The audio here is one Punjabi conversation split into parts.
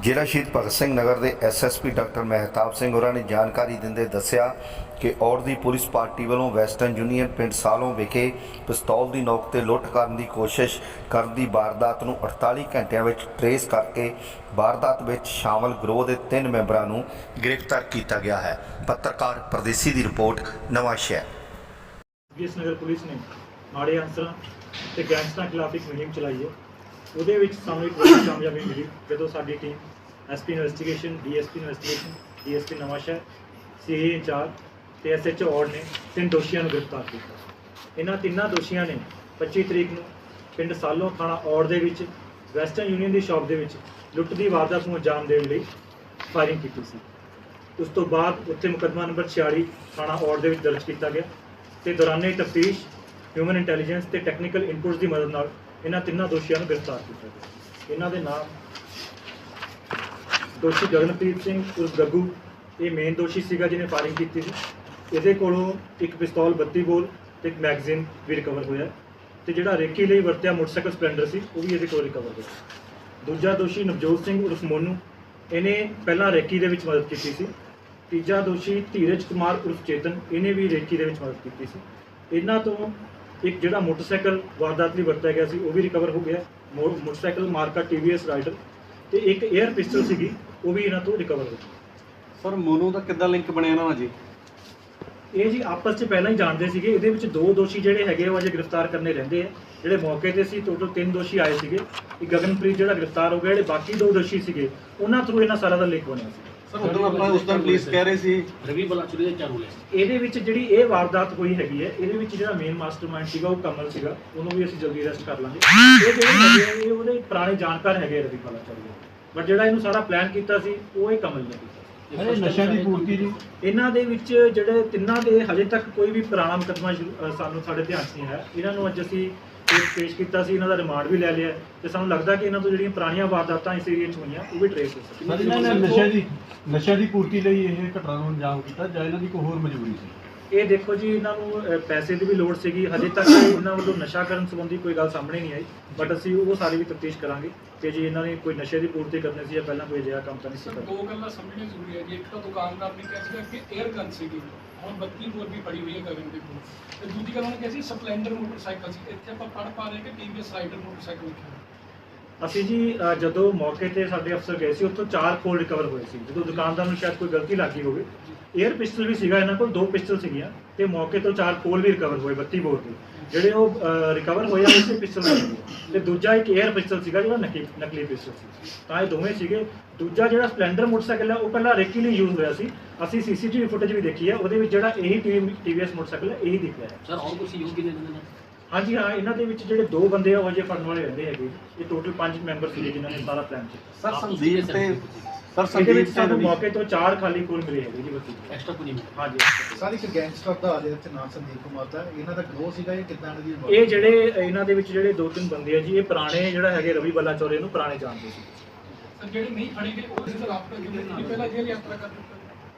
ਜ਼ਿਲ੍ਹਾ ਸ਼ਹੀਦ ਭਗਤ ਸਿੰਘ ਨਗਰ ਦੇ ਐਸਐਸਪੀ ਡਾਕਟਰ ਮਹਿਤਾਬ ਸਿੰਘ ਹੋਰਾਂ ਨੇ ਜਾਣਕਾਰੀ ਦਿੰਦੇ ਦੱਸਿਆ ਕਿ ਔੜ ਦੀ ਪੁਲਿਸ ਪਾਰਟੀ ਵੱਲੋਂ ਵੈਸਟਰਨ ਯੂਨੀਅਨ ਪਿੰਡ ਸਾਲੋਂ ਵਿਖੇ ਪਿਸਤੌਲ ਦੀ ਨੋਕ ਤੇ ਲੁੱਟ ਕਰਨ ਦੀ ਕੋਸ਼ਿਸ਼ ਕਰਨ ਦੀ ਵਾਰਦਾਤ ਨੂੰ 48 ਘੰਟਿਆਂ ਵਿੱਚ ਟਰੇਸ ਕਰਕੇ ਵਾਰਦਾਤ ਵਿੱਚ ਸ਼ਾਮਲ ਗਰੋਹ ਦੇ ਤਿੰਨ ਮੈਂਬਰਾਂ ਨੂੰ ਗ੍ਰਿਫਤਾਰ ਕੀਤਾ ਗਿਆ ਹੈ। ਪੱਤਰਕਾਰ ਪਰਦੇਸੀ ਦੀ ਰਿਪੋਰਟ, ਨਵਾਂ ਸ਼ਹਿਰ। ਜਿਸ ਨਗਰ ਪੁਲਿਸ ਨੇ ਮਾੜੇ ਅਨਸਰਾਂ ਤੇ ਗੈਂਗਸਟਰਾਂ ਖਿਲਾਫ ਇੱਕ ਮੁਹਿੰਮ ਚਲਾਈ ਹੈ। ਉਹਦੇ ਵਿੱਚ ਸਾਨੂੰ ਇੱਕ ਵੱਡੀ ਕਾਮਯਾਬੀ ਮਿਲੀ ਜਦੋਂ ਸਾਡੀ team SP investigation, DSP investigation, DSP Nawanshahr, CA incharge ਤੇ ਐਸਐਚਓ ਔੜ ਨੇ ਤਿੰਨ ਦੋਸ਼ੀਆਂ ਨੂੰ ਗ੍ਰਿਫਤਾਰ ਕੀਤਾ। ਇਹਨਾਂ ਤਿੰਨਾਂ ਦੋਸ਼ੀਆਂ ਨੇ 25 ਤਰੀਕ ਨੂੰ ਪਿੰਡ ਸਾਲੋਂ ਥਾਣਾ ਔੜ ਦੇ ਵਿੱਚ, ਵੈਸਟਰਨ ਯੂਨੀਅਨ ਦੀ ਸ਼ਾਪ ਦੇ ਵਿੱਚ ਲੁੱਟ ਦੀ ਵਾਰਦਾਤ ਨੂੰ ਅੰਜਾਮ ਦੇਣ ਲਈ ਫਾਇਰਿੰਗ ਕੀਤੀ ਸੀ। ਉਸ ਤੋਂ ਬਾਅਦ ਉੱਥੇ ਮੁਕੱਦਮਾ ਨੰਬਰ 46 ਥਾਣਾ ਔੜ ਦੇ ਵਿੱਚ ਦਰਜ ਕੀਤਾ ਗਿਆ ਤੇ ਦੌਰਾਨੇ ਤਫਤੀਸ਼ ਹਿਊਮਨ ਇੰਟੈਲੀਜੈਂਸ ਤੇ ਟੈਕਨੀਕਲ ਇਨਪੁਟਸ ਦੀ ਮਦਦ ਨਾਲ ਇਹਨਾਂ ਤਿੰਨਾਂ ਦੋਸ਼ੀਆਂ ਨੂੰ ਗ੍ਰਿਫਤਾਰ ਕੀਤਾ ਗਿਆ। ਇਹਨਾਂ ਦੇ ਨਾਮ ਦੋਸ਼ੀ ਗਗਨਪ੍ਰੀਤ ਸਿੰਘ, ਉਰਫ ਗੱਗੂ। ਇਹ ਮੇਨ ਦੋਸ਼ੀ ਸੀਗਾ ਜਿਹਨੇ ਫਾਇਰਿੰਗ ਕੀਤੀ ਸੀ। ਇਹਦੇ ਕੋਲੋਂ ਇੱਕ ਪਿਸਤੌਲ 32 ਬੋਲ ਤੇ ਇੱਕ ਮੈਗਜ਼ੀਨ ਵੀ ਰਿਕਵਰ ਹੋਇਆ। ਤੇ ਜਿਹੜਾ ਰੇਕੀ ਲਈ ਵਰਤਿਆ ਮੋਟਰਸਾਈਕਲ ਸਪਲੈਂਡਰ ਸੀ, ਉਹ ਵੀ ਇਹਦੇ ਕੋਲ ਰਿਕਵਰ ਹੋਇਆ। ਦੂਜਾ ਦੋਸ਼ੀ ਨਵਜੋਤ ਸਿੰਘ ਉਰਫ ਮੋਨੂ। ਇਹਨੇ ਪਹਿਲਾਂ ਰੇਕੀ ਦੇ ਵਿੱਚ ਮਦਦ ਕੀਤੀ ਸੀ। ਤੀਜਾ ਦੋਸ਼ੀ ਧੀਰਜ ਕੁਮਾਰ ਉਰਫ ਚੇਤਨ। ਇਹਨੇ ਵੀ ਰੇਕੀ ਦੇ ਵਿੱਚ ਮਦਦ ਕੀਤੀ ਸੀ। ਇਹਨਾਂ ਤੋਂ ਇੱਕ ਜਿਹੜਾ ਮੋਟਰਸਾਈਕਲ ਵਾਰਦਾਤ ਲਈ ਵਰਤਿਆ ਗਿਆ ਸੀ ਉਹ ਵੀ ਰਿਕਵਰ ਹੋ ਗਿਆ। ਮੋਟਰਸਾਈਕਲ ਮਾਰਕਾ TVS ਰਾਈਡਰ ਤੇ ਇੱਕ 에ਅਰ ਪਿਸਟਲ ਸੀਗੀ ਉਹ ਵੀ ਇਹਨਾਂ ਤੋਂ ਰਿਕਵਰ ਹੋ ਗਈ। ਸਰ ਮੋਨੂ ਦਾ ਕਿੱਦਾਂ ਲਿੰਕ ਬਣਿਆ ਇਹਨਾਂ ਨਾਲ ਜੀ? ਇਹ ਜੀ ਆਪਸ 'ਚ ਪਹਿਲਾਂ ਹੀ ਜਾਣਦੇ ਸੀਗੇ ਇਹਦੇ ਵਿੱਚ ਦੋ ਦੋਸ਼ੀ ਜਿਹੜੇ ਹੈਗੇ ਉਹ ਅਜੇ ਗ੍ਰਿਫਤਾਰ ਕਰਨੇ ਰਹਿੰਦੇ ਆ। ਜਿਹੜੇ ਮੌਕੇ ਤੇ ਸੀ ਟੋਟਲ ਤਿੰਨ ਦੋਸ਼ੀ ਆਏ ਸੀਗੇ। ਇੱਕ ਗਗਨਪ੍ਰੀਤ ਜਿਹੜਾ ਗ੍ਰਿਫਤਾਰ ਹੋ ਗਿਆ ਜਿਹੜੇ ਬਾਕੀ ਦੋ ਦੋਸ਼ੀ ਸੀਗੇ ਉਹਨਾਂ ਥਰੂ ਇਹਨਾਂ ਸਾਰਾ ਦਾ ਲਿੰਕ ਬਣਿਆ ਸੀ। ਸਰ ਉਦੋਂ ਆਪਾਂ ਉਸ ਦਿਨ ਪੁਲਿਸ ਕਹਿ ਰਹੇ ਸੀ। ਰਵੀ ਬਲਾਚੁਰੀ ਦੇ ਚਾਰੂ ਲੈ ਇਹਦੇ ਵਿੱਚ ਜਿਹੜੀ ਇਹ ਵਾਰਦਾਤ ਹੋਈ ਹੈਗੀ ਹੈ ਇਹਦੇ ਵਿੱਚ ਜਿਹੜਾ ਮੇਨ ਮਾਸਟਰਮਾਈਂਡ ਸੀਗਾ ਉਹ ਕਮਲ ਸੀਗਾ। ਉਹਨੂੰ ਵੀ ਅਸੀਂ ਜਲਦੀ ਅਰੈਸਟ ਕਰ ਲਾਂਗੇ। ਇਹ ਜਿਹੜੇ ਹੈਗੇ ਆ, ਇਹ ਉਹਦੇ ਪੁਰਾਣੇ ਜਾਣਕਾਰ ਹੈਗੇ ਆ ਰਵੀ ਬਲਾਚਾਰੀ ਬਟ ਜਿਹੜਾ ਇਹਨੂੰ ਸਾਰਾ ਪਲਾਨ ਕੀਤਾ ਸੀ ਉਹ ਇਹ ਕਮਲ ਨੇ ਕੀਤਾ। ਨਸ਼ਾ ਦੀ ਪੂਰਤੀ ਜੀ। ਇਹਨਾਂ ਦੇ ਵਿੱਚ ਜਿਹੜੇ ਤਿੰਨਾਂ ਦੇ ਹਜੇ ਤੱਕ ਕੋਈ ਵੀ ਪੁਰਾਣਾ ਮੁਕੱਦਮਾ ਸਾਨੂੰ ਸਾਡੇ ਧਿਆਨ 'ਚ ਨਹੀਂ ਹੈ ਇਹਨਾਂ ਨੂੰ ਅੱਜ ਅਸੀਂ ਪੇਸ਼- ਪੇਸ਼ ਕੀਤਾ ਸੀ ਇਹਨਾਂ ਦਾ ਰਿਮਾਂਡ ਵੀ ਲੈ ਲਿਆ ਤੇ ਸਾਨੂੰ ਲੱਗਦਾ ਕਿ ਇਹਨਾਂ ਤੋਂ ਜਿਹੜੀਆਂ ਪੁਰਾਣੀਆਂ ਵਾਰਦਾਤਾਂ ਇਸ ਏਰੀਆ 'ਚ ਹੋਈਆਂ ਉਹ ਵੀ ਟਰੇਸ ਹੋ ਸਕਦੀਆਂ ਨਸ਼ਾ ਦੀ ਨਸ਼ਾ ਦੀ ਪੂਰਤੀ ਲਈ ਇਹ ਘਟਨਾ ਨੂੰ ਅੰਜਾਮ ਕੀਤਾ ਜਾਂ ਇਹਨਾਂ ਦੀ ਕੋਈ ਹੋਰ ਮਜਬੂਰੀ ਸੀ? ਇਹ ਦੇਖੋ ਜੀ ਇਹਨਾਂ ਨੂੰ ਪੈਸੇ ਦੀ ਵੀ ਲੋੜ ਸੀਗੀ। ਹਜੇ ਤੱਕ ਇਹਨਾਂ ਵੱਲੋਂ ਨਸ਼ਾ ਕਰਨ ਸੰਬੰਧੀ ਕੋਈ ਗੱਲ ਸਾਹਮਣੇ ਨਹੀਂ ਆਈ। ਬਟ ਅਸੀਂ ਉਹ ਸਾਰੀ ਵੀ ਤਫਤੀਸ਼ ਕਰਾਂਗੇ ਕਿ ਜੀ ਇਹਨਾਂ ਨੇ ਕੋਈ ਨਸ਼ੇ ਦੀ ਪੂਰਤੀ ਕਰਨੀ ਸੀ ਜਾਂ ਪਹਿਲਾਂ ਕੋਈ ਅਜਿਹਾ ਕੰਮ ਤਾਂ ਨਹੀਂ ਸੀ ਸਰ ਕਰਦਾ ਦੋ ਗੱਲਾਂ ਸਮਝਣੀ ਜ਼ਰੂਰੀ ਹੈ ਜੀ ਇੱਕ ਤਾਂ ਦੁਕਾਨਦਾਰ ਨੇ ਕਿਹਾ ਸੀਗਾ ਕਿ 에ਅਰ ਗਨ ਸੀਗੀ। ਹੁਣ 32 ਬੋਰ ਵੀ ਪੜੀ ਹੋਈ ਹੈ ਗਗਨ ਦੇ ਕੋਲ। ਤੇ ਦੂਜੀ ਗੱਲ ਉਹਨੇ ਕਿਹਾ ਸੀ ਸਪਲੈਂਡਰ ਮੋਟਰਸਾਈਕਲ ਸੀ। ਇੱਥੇ ਆਪਾਂ ਪੜ ਪਾ ਰਹੇ ਕਿ TVS ਰਾਈਡਰ ਮੋਟਰਸਾਈਕਲ ਲਿਖਿਆ। ਅਸੀਂ ਜੀ ਅ, ਜਦੋਂ ਮੌਕੇ ਤੇ ਸਾਡੇ ਅਫਸਰ ਗਏ ਸੀ ਉੱਥੋਂ ਚਾਰ ਕੋਲ ਰਿਕਵਰ ਹੋਏ ਸੀ। ਜਦੋਂ ਦੁਕਾਨਦਾਰ ਨੂੰ ਸ਼ਾਇਦ ਕੋਈ ਗਲਤੀ ਲੱਗੀ ਹੋਵੇ। 에ਅਰ ਪਿਸਟਲ ਵੀ ਸੀਗਾ ਇਹਨਾਂ ਕੋਲ ਦੋ ਪਿਸਟਲ ਸੀਗੀਆਂ ਤੇ ਮੌਕੇ ਤੋਂ ਚਾਰ ਕੋਲ ਵੀ ਰਿਕਵਰ ਹੋਏ 32 ਬੋਰ ਦੇ। ਜਿਹੜੇ ਉਹ ਰਿਕਵਰ ਹੋਏ ਆ ਉਸੇ ਪਿਸਟਲ ਨਾਲ ਸੀਗੇ। ਤੇ ਦੂਜਾ ਇੱਕ 에ਅਰ ਪਿਸਟਲ ਸੀਗਾ ਜਿਹੜਾ ਨਕਲੀ ਨਕਲੀ ਪਿਸਟਲ ਸੀ। ਤਾਂ ਇਹ ਦੋਵੇਂ ਸੀਗੇ। ਦੂਜਾ ਜਿਹੜਾ ਸਪਲੈਂਡਰ ਮੋਟਰਸਾਈਕਲ ਹੈ ਉਹ ਪਹਿਲਾਂ ਰੇਕੀ ਲਈ ਯੂਜ਼ ਹੋਇਆ ਸੀ। ਅਸੀਂ ਸੀਸੀਟੀਵੀ ਫੁਟੇਜ ਵੀ ਦੇਖੀ ਹੈ ਉਹਦੇ ਵਿੱਚ ਜਿਹੜਾ ਇਹੀ TVS ਮੋਟਰਸਾਈਕਲ ਹੈ ਇਹੀ ਦਿਖਿਆ ਹੈ। ਸਰ ਔਰ ਕੁਝ ਯੂਜ਼ ਕਿਨੇ ਦਿੰਦੇ ਨੇ? ਹਾਂਜੀ ਹਾਂ ਇਹਨਾਂ ਦੇ ਵਿੱਚ ਜਿਹੜੇ ਦੋ ਬੰਦੇ ਆ ਉਹ ਅਜੇ ਫੜਨ ਵਾਲੇ ਰਹਿੰਦੇ ਹੈਗੇ। ਇਹ ਟੋਟਲ ਪੰਜ ਮੈਂਬਰ ਸੀਗੇ ਜਿਨ੍ਹਾਂ ਨੇ ਸਾਰਾ ਪਲਾਨ ਕੀਤਾ। ਸਰ ਸੰਦੀਪ ਤੇ ਸਰ ਇਹਦੇ ਵਿੱਚ ਸੰਦੀਪ ਸਾਨੂੰ ਮੌਕੇ ਤੋਂ ਚਾਰ ਖਾਲੀ ਖੋਲ ਮਿਲੇ ਹੈਗੇ ਜੀ ਬੱਤੀ ਐਕਸਟਰਾ ਕੁਝ ਨਹੀਂ ਹਾਂਜੀ। ਸਾਰੀ ਇੱਕ ਗੈਂਗਸਟਰ ਦਾ ਜਿਹਦੇ ਵਿੱਚ ਨਾਮ ਸੰਦੀਪ ਕੁਮਾਰ ਦਾ। ਇਹਨਾਂ ਦਾ ਗਰੋਹ ਸੀਗਾ ਇਹ ਕਿੱਦਾਂ ਦੀ ਇਹ ਜਿਹੜੇ ਇਹਨਾਂ ਦੇ ਵਿੱਚ ਜਿਹੜੇ ਦੋ ਤਿੰਨ ਬੰਦੇ ਆ ਜੀ ਇਹ ਪੁਰਾਣੇ ਜਿਹੜਾ ਹੈਗੇ ਰਵੀ ਬੱਲਾ ਚੌਰੇ ਨੂੰ ਪੁਰਾਣੇ ਜਾਣਦੇ ਸੀ। ਸਰ ਜਿਹੜੇ ਨਹੀਂ ਫੜੇ ਗਏ ਉਹ ਇਸ ਤਰ੍ਹਾਂ ਆਪਕਾ ਕਿਉਂ ਪਹਿਲਾਂ ਜੇਲ੍ਹ ਯਾਤਰਾ ਕਰ ਦਿੱਤਾ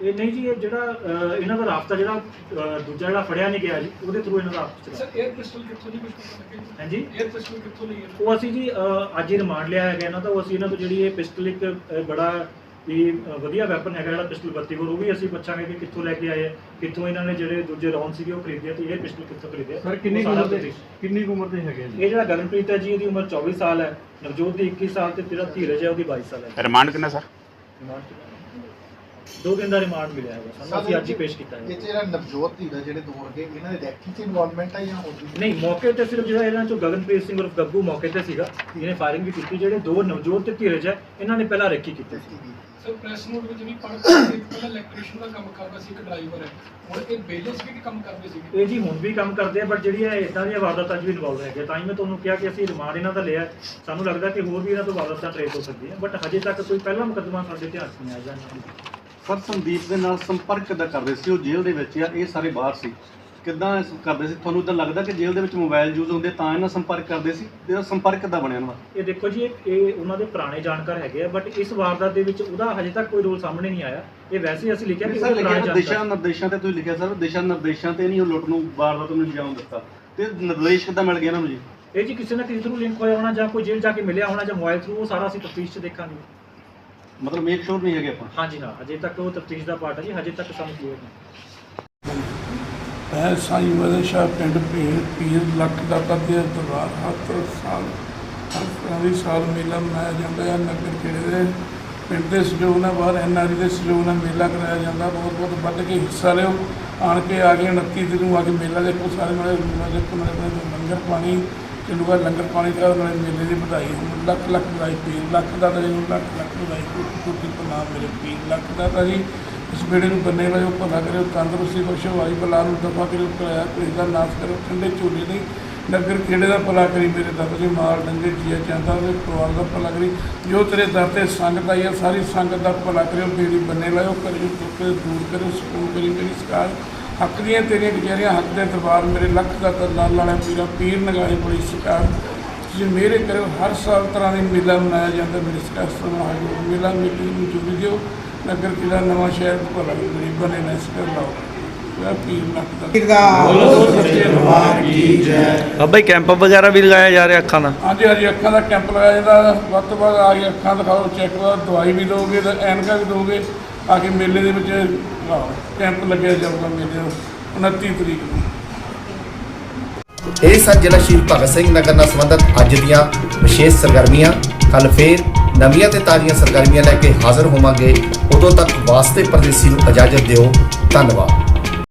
ਇਹ ਨਹੀਂ ਜੀ ਇਹ ਜਿਹੜਾ ਅਹ, ਇਹਨਾਂ ਦਾ ਰਾਬਤਾ ਜਿਹੜਾ ਅਹ, ਦੂਜਾ ਜਿਹੜਾ ਫੜਿਆ ਨਹੀਂ ਗਿਆ ਜੀ ਉਹਦੇ ਥਰੂ ਇਹਨਾਂ ਦਾ ਰਾਬਤਾ ਸਰ 에ਅਰ ਪਿਸਟਲ ਕਿੱਥੋਂ ਦੀ ਕੁਝ ਪਤਾ ਲੱਗਿਆ ਹਾਂਜੀ? 에ਅਰ ਪਿਸਟਲ ਕਿੱਥੋਂ ਲਈ ਹੈ ਉਹ ਅਸੀਂ ਜੀ ਅਹ, ਅੱਜ ਹੀ ਰਿਮਾਂਡ ਲਿਆ ਹੈਗਾ ਇਹਨਾਂ ਦਾ ਉਹ ਅਸੀਂ ਇਹਨਾਂ ਤੋਂ ਜਿਹੜੀ ਇਹ ਪਿਸਟਲ ਇੱਕ ਅਹ, ਬੜਾ ਇਹ ਅਹ, ਵਧੀਆ ਵੈਪਨ ਹੈਗਾ ਜਿਹੜਾ ਪਿਸਟਲ 32 ਬੋਰ ਉਹ ਵੀ ਅਸੀਂ ਪੁੱਛਾਂਗੇ ਕਿ ਕਿੱਥੋਂ ਲੈ ਕੇ ਆਏ ਆ, ਕਿੱਥੋਂ ਇਹਨਾਂ ਨੇ ਜਿਹੜੇ ਦੂਜੇ ਰੌਂਡ ਸੀਗੇ ਉਹ ਖਰੀਦੇ ਆ ਤੇ ਇਹ ਪਿਸਟਲ ਕਿੱਥੋਂ ਖਰੀਦਿਆ ਸਰ ਕਿੰਨੀ ਕੁ ਉਮਰ ਦੇ। ਕਿੰਨੀ ਕੁ ਉਮਰ ਦੇ ਹੈਗੇ ਜੀ? ਇਹ ਜਿਹੜਾ ਗਗਨਪ੍ਰੀਤ ਹੈ ਜੀ ਇਹਦੀ ਉਮਰ 24 ਸਾਲ ਹੈ ਨਵਜੋਤ ਦੀ 21 ਸਾਲ ਤੇ ਤੇਰਾ ਧੀਰਜ ਹੈ ਉਹਦੀ 22 ਸਾਲ ਹੈ। ਰਿਮਾਂਡ ਕਿੰਨਾ ਸਰ? ਦੋ ਦਿਨ ਦਾ ਰਿਮਾਂਡ ਮਿਲਿਆ ਹੈਗਾ। ਸਾਨੂੰ ਅਸੀਂ ਅੱਜ ਹੀ ਪੇਸ਼ ਕੀਤਾ ਇਹ ਹੈ। 'ਚ ਜਿਹੜਾ ਨਵਜੋਤ ਧੀ ਦਾ ਜਿਹੜੇ ਦੋ ਅੱਗੇ ਇਹਨਾਂ ਦੇ ਰੈਕੀ ਚ ਇਨਵੋਲਵਮੈਂਟ ਹੈ ਜਾਂ ਹੋਰ ਵੀ? ਨਹੀਂ ਮੌਕੇ ਤੇ ਸਿਰਫ ਜਿਹੜਾ ਇਹਨਾਂ ਚੋਂ ਗਗਨਪ੍ਰੀਤ ਸਿੰਘ ਉਰਫ ਗੱਗੂ ਮੌਕੇ ਤੇ ਸੀਗਾ ਜਿਹਨੇ ਫਾਇਰਿੰਗ ਵੀ ਕੀਤੀ ਜਿਹੜੇ ਦੋ ਨਵਜੋਤ ਤੇ ਧੀਰਜ ਹੈ ਇਹਨਾਂ ਨੇ ਪਹਿਲਾਂ ਰੇਕੀ ਕੀਤੀ ਸੀ। ਸਰ ਪ੍ਰੈਸ ਨੋਟ ਵਿੱਚ ਵੀ ਪੜ ਪਾ ਕੇ ਪਹਿਲਾਂ ਇਲੈਕਟ੍ਰੀਸ਼ੀਅਨ ਦਾ ਕੰਮ ਕਰਦਾ ਸੀ ਇੱਕ ਡਰਾਈਵਰ ਹੈ। ਹੁਣ ਇਹ ਬੇਲੇ ਸੀ ਕਿ ਕੰਮ ਕਰਦੇ ਸੀਗੇ। ਇਹ ਜੀ ਹੁਣ ਵੀ ਕੰਮ ਕਰਦੇ ਆ ਬਟ ਜਿਹੜੀ ਇਹ ਇਦਾਂ ਦੀਆਂ ਵਾਰਦਾਤਾਂ 'ਚ ਵੀ ਇਨਵੋਲਵ ਹੈਗੇ ਤਾਂ ਹੀ ਮੈਂ ਤੁਹਾਨੂੰ ਕਿਹਾ ਕਿ ਅਸੀਂ ਰਿਮਾਂਡ ਇਹਨਾਂ ਦਾ ਲਿਆ ਹੈ। ਸਾਨੂੰ ਲੱਗਦਾ ਕਿ ਹੋਰ ਵੀ ਇਹਨਾਂ ਤੋਂ ਵਾਰਦਾਤਾਂ ਟ੍ਰੇਸ ਹੋ ਸਕਦੀਆਂ ਬਟ ਹਜੇ ਤੱਕ ਕੋਈ ਪਹਿਲਾ ਮੁਕੱਦਮਾ ਸਾਡੇ ਧਿਆਨ 'ਚ ਨਹੀਂ ਆਇਆ। ਜਾਂ ਦੀ ਸਰ ਸੰਦੀਪ ਦੇ ਨਾਲ ਸੰਪਰਕ ਕਿੱਦਾਂ ਕਰਦੇ ਸੀ? ਉਹ ਜੇਲ੍ਹ ਦੇ ਵਿੱਚ ਆ ਇਹ ਸਾਰੇ ਬਾਹਰ ਸੀ? ਕਿੱਦਾਂ ਇਸ ਕਰਦੇ ਸੀ? ਤੁਹਾਨੂੰ ਤਾਂ ਲੱਗਦਾ ਕਿ ਜੇਲ੍ਹ ਦੇ ਵਿੱਚ ਮੋਬਾਈਲ ਯੂਜ਼ ਹੁੰਦੇ ਤਾਂ ਇਹਨਾਂ ਸੰਪਰਕ ਕਰਦੇ ਸੀ? ਇਹਦਾ ਸੰਪਰਕ ਕਿੱਦਾਂ ਬਣਿਆ ਇਹਨਾਂ ਦਾ ਇਹ ਦੇਖੋ ਜੀ ਇਹ ਇਹ ਉਹਨਾਂ ਦੇ ਪੁਰਾਣੇ ਜਾਣਕਾਰ ਹੈਗੇ ਆ ਬਟ ਇਸ ਵਾਰਦਾਤ ਦੇ ਵਿੱਚ ਉਹਦਾ ਹਜੇ ਤੱਕ ਕੋਈ ਰੋਲ ਸਾਹਮਣੇ ਨਹੀਂ ਆਇਆ। ਇਹ ਵੈਸੇ ਹੀ ਅਸੀਂ ਲਿਖਿਆ ਕਿ ਸਰ ਉਹਦੇ ਪੁਰਾਣੇ ਲਿਖਿਆ ਦਿਸ਼ਾ ਜਾਣਕਾਰ ਨਿਰਦੇਸ਼ਾਂ ਤੇ ਤੁਸੀਂ ਲਿਖਿਆ ਸਰ ਦਿਸ਼ਾ ਨਿਰਦੇਸ਼ਾਂ ਤੇ ਨਹੀਂ ਉਹ ਲੁੱਟ ਨੂੰ ਵਾਰਦਾਤ ਨੂੰ ਅੰਜਾਮ ਦਿੱਤਾ। ਤੇ ਨਿਰਦੇਸ਼ ਕਿੱਦਾਂ ਮਿਲ ਗਿਆ ਇਹਨਾਂ ਨੂੰ ਜੀ? ਇਹ ਜੀ ਕਿਸੇ ਨਾ ਕਿਸੇ ਥਰੂ ਲਿੰਕ ਹੋਇਆ ਹੋਣਾ ਜਾਂ ਕੋਈ ਜੇਲ੍ਹ ਜਾ ਕੇ ਮਿਲਿਆ ਹੋਣਾ ਜਾਂ ਮੋਬਾਈਲ ਥਰੂ ਉਹ ਸਾਰਾ ਅਸੀਂ ਤਫਤੀਸ਼ 'ਚ ਦੇਖਾਂਗੇ। ਮਤਲਬ ਮੇਕ ਸ਼ੋਰ ਨਹੀਂ ਹੈਗੇ ਆਪਾਂ। ਹਾਂਜੀ ਹਾਂ ਅਜੇ ਤੱਕ ਉਹ ਤਫਤੀਸ਼ ਦਾ ਪਾਰਟ ਹੈ ਜੀ ਹਜੇ ਤੱਕ ਸਾਨੂੰ ਕਲੀਅਰ ਨਹੀਂ। ਮੈਂ ਸਾਈ ਮਦਨ ਸ਼ਾਹ ਪਿੰਡ ਪੀਰ ਪੀਰ ਲੱਖ ਦਾ ਦੇ ਦਰਬਾਰ ਹਰ ਸਾਲ ਹਰ ਸਾਲ ਮੇਲਾ ਮਨਾਇਆ ਜਾਂਦਾ ਹੈ। ਨਗਰ ਖੇੜੇ ਦੇ ਪਿੰਡ ਦੇ ਸਹਿਯੋਗ ਨਾਲ ਬਾਹਰ ਐਨਆਰਈ ਦੇ ਸਹਿਯੋਗ ਨਾਲ ਮੇਲਾ ਕਰਾਇਆ ਜਾਂਦਾ ਬਹੁਤ ਬਹੁਤ ਵੱਧ ਕੇ ਹਿੱਸਾ ਲਿਓ। ਆਣ ਕੇ ਆ ਕੇ 29 ਤਰੀਕ ਨੂੰ ਆ ਕੇ ਮੇਲਾ ਦੇਖੋ ਸਾਰੇ ਨਾਲੇ ਦੇਖੋ ਨਾਲੇ ਲੰਗਰ ਪਾਣੀ। ਚੱਲੂਗਾ ਲੰਗਰ ਪਾਣੀ ਦਾ ਨਾਲੇ ਮੇਲੇ ਦੀ ਵਧਾਈ ਹੁਣ ਲੱਖ ਲੱਖ ਵਧਾਈ, ਪੀਰ ਲੱਖ ਦਾ ਤਾਂ ਜੀ, ਲੱਖ ਲੱਖ ਵਧਾਈ ਕੋਟੀ ਕੋਟੀ ਪ੍ਰਣਾਮ ਮੇਰੇ ਪੀਰ ਲੱਖ ਦਾ ਤਾਂ ਜੀ। ਇਸ ਬੇੜੇ ਨੂੰ ਬੰਨੇ ਵਾਲੇ ਭਲਾ ਕਰਿਓ, ਤੰਦਰੁਸਤੀ ਬਖਸ਼ੋ ਆਈ ਬਲਾ ਨੂੰ ਦਫਾ ਕਰਿਓ, ਕਰਾਇਆ ਕੋਈ ਦਾ ਨਾਸ਼ ਕਰੋ ਠੰਡੇ ਝੋਲੇ ਦੇ ਨਗਰ ਖੇੜੇ ਦਾ ਭਲਾ ਕਰੀ ਮੇਰੇ ਦਾਤਾ ਜੀ, ਮਾਲ ਡੰਗੇ, ਜੀਆ ਚਾਹੁੰਦਾ ਉਹਦੇ ਪਰਿਵਾਰ ਦਾ ਭਲਾ ਕਰੀ। ਜੋ ਤੇਰੇ ਦਰ ਤੇ ਸੰਗਤ ਆਈ ਹੈ ਸਾਰੀ ਸੰਗਤ ਦਾ ਭਲਾ ਕਰਿਓ, ਬੇੜੀ ਬੰਨੇ ਲਾਇਓ ਕਰਿਓ ਤੁਕੇ ਦੂਰ ਕਰਿਓ ਸਕੂਨ ਕਰੀ, ਮੇਰੀ ਸਕਾਰ। ਹੱਕ ਦੀਆਂ ਤੇਰੀਆਂ ਕਚਹਿਰੀਆਂ ਹੱਕ ਦੇ ਦਰਬਾਰ ਮੇਰੇ ਲੱਖ ਦਾ ਤਾਂ ਲਾਲ ਵਾਲਾ ਪੀਰਾ ਪੀਰ ਨਗਾਏ ਬੜੀ ਸਕਾਰ। ਤੁਸੀਂ ਮੇਰੇ ਕਰਿਓ ਹਰ ਸਾਲ ਤਰ੍ਹਾਂ ਦੀ ਮੇਲਾ ਮਨਾਇਆ ਜਾਂਦਾ ਮੇਰੇ ਸਕਾਰ ਸਮਾਜ ਮੇਲਾ ਮੇਲੇ ਨੂੰ ਜੁੜ ਦਿਓ ਨਗਰ ਕਿਲਾ ਨਵਾਂ ਸ਼ਹਿਰ ਤੋਂ ਭਲਾ ਕਰੀ ਗਰੀਬਾਂ ਨੇ ਨਸ ਕਰ ਲਾਓ ਜੀ ਕੈਂਪ ਵਗੈਰਾ ਵੀ ਲਗਾਇਆ ਜਾ ਰਿਹਾ ਅੱਖਾਂ ਦਾ? ਹਾਂਜੀ ਹਾਂਜੀ ਅੱਖਾਂ ਦਾ ਕੈਂਪ ਲਗਾਇਆ ਜਾਂਦਾ। ਵੱਧ ਤੋਂ ਵੱਧ ਆ ਕੇ ਅੱਖਾਂ ਦਿਖਾਓ ਚੈੱਕ ਕਰੋ ਦਵਾਈ ਵੀ ਦੋਗੇ ਤੇ ਐਨਕਾਂ ਵੀ ਦੋਗੇ। ਆ ਕੇ ਮੇਲੇ ਦੇ ਵਿੱਚ ਆਓ, ਕੈਂਪ ਲੱਗਿਆ ਜਾਊਗਾ ਮੇਲੇ 29 ਤਰੀਕ ਨੂੰ। ਇਹ ਸਨ ਜ਼ਿਲ੍ਹਾ ਸ਼ਹੀਦ ਭਗਤ ਸਿੰਘ ਨਗਰ ਨਾਲ ਸੰਬੰਧਿਤ ਅੱਜ ਦੀਆਂ ਵਿਸ਼ੇਸ਼ ਸਰਗਰਮੀਆਂ। ਕੱਲ ਫੇਰ ਨਵੀਆਂ ਤੇ ਤਾਜ਼ੀਆਂ ਸਰਗਰਮੀਆਂ ਲੈ ਕੇ ਹਾਜ਼ਰ ਹੋਵਾਂਗੇ। ਉਦੋਂ ਤੱਕ ਵਾਸਤੇ ਪਰਦੇਸੀ ਨੂੰ ਇਜਾਜ਼ਤ ਦਿਓ। ਧੰਨਵਾਦ।